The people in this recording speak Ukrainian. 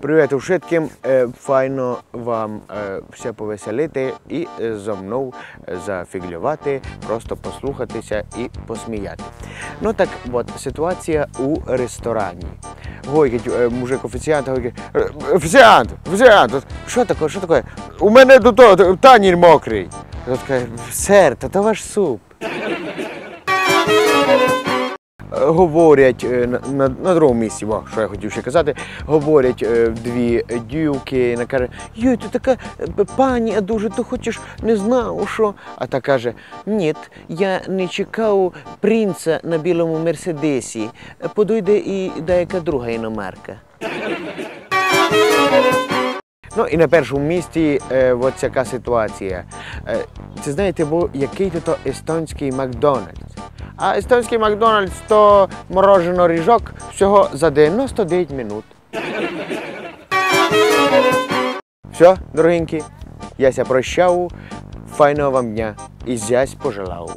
Привіт ушитким. Е, Файно вам е, все повеселити і е, зо мною зафіглювати, просто послухатися і посміяти. Ну так от, ситуація у ресторані. Гойкить мужик офіціант, гойкить, «Е, офіціант, офіціант, що таке, що таке? У мене до того танір мокрий. Каже, сер, та то ваш суп. Говорять е, на, на, другому місці, о, що я хотів ще казати, говорять е, дві дівки, вона каже, Юй, ти така е, пані, а дуже ти хочеш не знав, що. А та каже, ні, я не чекав принца на білому мерседесі. Подойде і деяка друга іномарка. Ну і на першому місці е, от така ситуація. Е, це знаєте, бо який то естонський Макдональдс. А естонський Макдональдс то морожено ріжок всього за 99 минут. Все, дорогенькі, яся прощав. Файного вам дня і зясь пожелав.